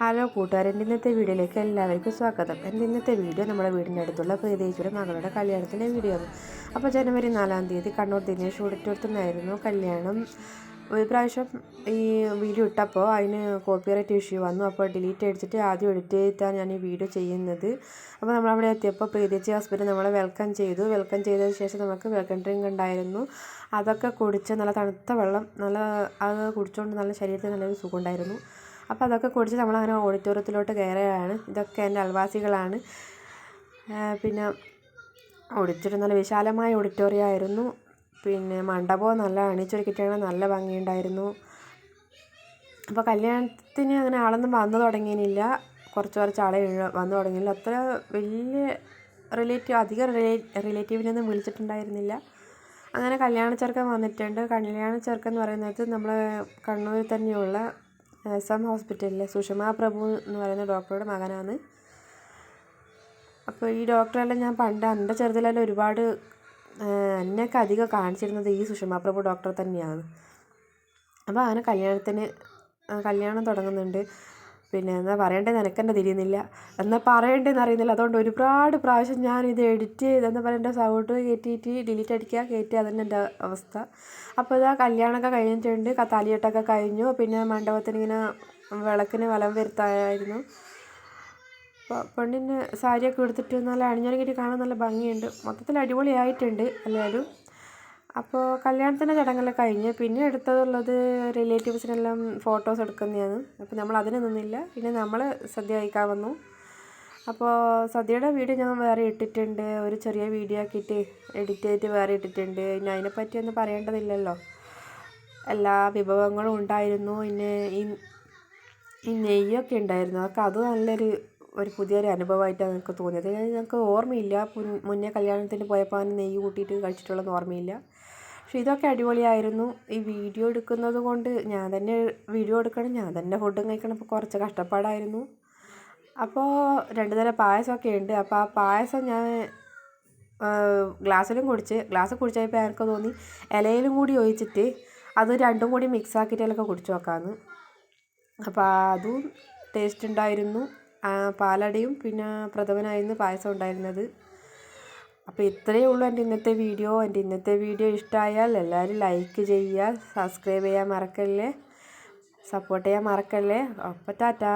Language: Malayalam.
ഹലോ കൂട്ടുകാരെ എന്റെ ഇന്നത്തെ വീഡിയോയിലേക്ക് എല്ലാവർക്കും സ്വാഗതം. എന്റെ ഇന്നത്തെ വീഡിയോ നമ്മുടെ വീടിന്റെ അടുത്തുള്ള പ്രീതേശ്വരം മകളുടെ കല്യാണത്തിന്റെ വീഡിയോ ആണ്. അപ്പോൾ ജനുവരി നാലാം തീയതി കണ്ണൂർ ദിനേശ് ഓഡിറ്റോറിയത്തിനായിരുന്നു കല്യാണം. ഒരു പ്രാവശ്യം ഈ വീഡിയോ ഇട്ടപ്പോൾ അതിന് കോപ്പിറൈറ്റ് ഇഷ്യൂ വന്നു. അപ്പോൾ ഡിലീറ്റ് അടിച്ചിട്ട് ആദ്യം എഡിറ്റ് ചെയ്തിട്ടാണ് ഞാൻ ഈ വീഡിയോ ചെയ്യുന്നത്. അപ്പോൾ നമ്മളവിടെ എത്തിയപ്പോൾ പ്രീതിച്ചി ഹസ്ബൻഡ് നമ്മളെ വെൽക്കം ചെയ്തു. വെൽക്കം ചെയ്തതിന് ശേഷം നമുക്ക് വെൽക്കം ഡ്രിങ്ക് ഉണ്ടായിരുന്നു. അതൊക്കെ കുടിച്ച് നല്ല തണുത്ത വെള്ളം നല്ല അത് കുടിച്ചുകൊണ്ട് നല്ല ശരീരത്തിന് നല്ലൊരു സുഖം ഉണ്ടായിരുന്നു. അപ്പോൾ അതൊക്കെ കുടിച്ച് നമ്മളങ്ങനെ ഓഡിറ്റോറിയത്തിലോട്ട് കയറുകയാണ്. ഇതൊക്കെ എന്റെ അൽവാസികളാണ് പിന്നെ ഓഡിറ്റോറിയം നല്ല വിശാലമായ ഓഡിറ്റോറിയം ആയിരുന്നു. പിന്നെ മണ്ഡപവും നല്ല അണിച്ചൊരുക്കിയിട്ടാണ് നല്ല ഭംഗിയുണ്ടായിരുന്നു. അപ്പോൾ കല്യാണത്തിന് അങ്ങനെ ആളൊന്നും വന്നു തുടങ്ങിയില്ല. കുറച്ച് കുറച്ച് ആളെ വന്നു തുടങ്ങിയില്ല. അത്ര വലിയ റിലേറ്റീവ് അധികം റിലേ റിലേറ്റീവിനൊന്നും വിളിച്ചിട്ടുണ്ടായിരുന്നില്ല. അങ്ങനെ കല്യാണ ചെറുക്കൻ വന്നിട്ടുണ്ട്. കല്യാണ ചെറുക്കൻ എന്ന് പറയുന്നത് നമ്മൾ കണ്ണൂരിൽ തന്നെയുള്ള എം ഹോസ്പിറ്റലിലെ സുഷമ പ്രഭു എന്ന് പറയുന്ന ഡോക്ടറുടെ മകനാണ്. അപ്പോൾ ഈ ഡോക്ടറെല്ലാം ഞാൻ പണ്ട് എന്റെ ചെറുതിലെല്ലാം ഒരുപാട് എന്നെയൊക്കെ അധികം കാണിച്ചിരുന്നത് ഈ സുഷമ പ്രഭു ഡോക്ടർ തന്നെയാണ്. അപ്പോൾ അങ്ങനെ കല്യാണത്തിന് കല്യാണം തുടങ്ങുന്നുണ്ട്. പിന്നെ എന്താ നിനക്ക് തന്നെ തിരിയുന്നില്ല. എന്താ പറയേണ്ടതെന്ന് അറിയുന്നില്ല. അതുകൊണ്ട് ഒരുപാട് പ്രാവശ്യം ഞാൻ ഇത് എഡിറ്റ് ചെയ്ത് എന്താ പറയുക സൗണ്ട് കയറ്റിയിട്ട് ഡിലീറ്റ് അടിക്കുക കയറ്റുക അതന്നെ എന്റെ അവസ്ഥ. അപ്പോൾ ഇതാ കല്യാണമൊക്കെ കഴിഞ്ഞിട്ടുണ്ട്. താലികെട്ടൊക്കെ കഴിഞ്ഞു. പിന്നെ മണ്ഡപത്തിന് ഇങ്ങനെ വിളക്കിന് വലം വരുത്തായിരുന്നു. അപ്പോൾ പെണ്ണിന് സാരിയൊക്കെ എടുത്തിട്ട് നല്ല അണിഞ്ഞൊരുങ്ങിയിട്ട് കാണാൻ നല്ല ഭംഗിയുണ്ട്. മൊത്തത്തിൽ അടിപൊളിയായിട്ടുണ്ട് എല്ലാവരും. അപ്പോൾ കല്യാണത്തിന്റെ ചടങ്ങെല്ലാം കഴിഞ്ഞ് പിന്നെ എടുത്തതുള്ളത് റിലേറ്റീവ്സിനെല്ലാം ഫോട്ടോസ് എടുക്കുന്നതാണ്. അപ്പോൾ നമ്മൾ അതിന് നിന്നില്ല. പിന്നെ നമ്മൾ സദ്യ കഴിക്കാൻ വന്നു. അപ്പോൾ സദ്യയുടെ വീഡിയോ ഞാൻ വേറെ ഇട്ടിട്ടുണ്ട്. ഒരു ചെറിയ വീഡിയോ ആക്കിയിട്ട് എഡിറ്റ് ചെയ്തിട്ട് വേറെ ഇട്ടിട്ടുണ്ട്. ഇനി അതിനെപ്പറ്റി ഒന്നും പറയേണ്ടതില്ലല്ലോ. എല്ലാ വിഭവങ്ങളും ഉണ്ടായിരുന്നു. പിന്നെ ഈ ഈ നെയ്യൊക്കെ ഉണ്ടായിരുന്നു. അതൊക്കെ അത് നല്ലൊരു ഒരു പുതിയൊരു അനുഭവമായിട്ടാണ് നിങ്ങൾക്ക് തോന്നിയത്. ഞങ്ങൾക്ക് ഓർമ്മയില്ല. മുന്നേ കല്യാണത്തിന് പോയപ്പോൾ നെയ്യ് കൂട്ടിയിട്ട് കഴിച്ചിട്ടുള്ളതെന്ന് ഓർമ്മയില്ല. പക്ഷേ ഇതൊക്കെ അടിപൊളിയായിരുന്നു. ഈ വീഡിയോ എടുക്കുന്നത് കൊണ്ട് ഞാൻ തന്നെ വീഡിയോ എടുക്കണം ഞാൻ തന്നെ ഫുഡും കഴിക്കണം. അപ്പോൾ കുറച്ച് കഷ്ടപ്പാടായിരുന്നു. അപ്പോൾ രണ്ട് തരം പായസമൊക്കെ ഉണ്ട്. അപ്പോൾ ആ പായസം ഞാൻ ഗ്ലാസ്സിലും കുടിച്ച് ഗ്ലാസ് കുടിച്ചപ്പോൾ എനിക്ക് തോന്നി ഇലയിലും കൂടി ഒഴിച്ചിട്ട് അത് രണ്ടും കൂടി മിക്സ് ആക്കിയിട്ടൊക്കെ കുടിച്ചു നോക്കാമെന്ന് അപ്പോൾ അതും ടേസ്റ്റ് ഉണ്ടായിരുന്നു. പാലടയും പിന്നെ പ്രഥമനായിരുന്നു പായസം ഉണ്ടായിരുന്നത്. അപ്പോൾ ഇത്രയേ ഉള്ളൂ എന്റെ ഇന്നത്തെ വീഡിയോ. എന്റെ ഇന്നത്തെ വീഡിയോ ഇഷ്ടമായാൽ എല്ലാവരും ലൈക്ക് ചെയ്യുക സബ്സ്ക്രൈബ് ചെയ്യാൻ മറക്കല്ലേ? സപ്പോർട്ട് ചെയ്യാൻ മറക്കല്ലേ? അപ്പോൾ ടാറ്റാ.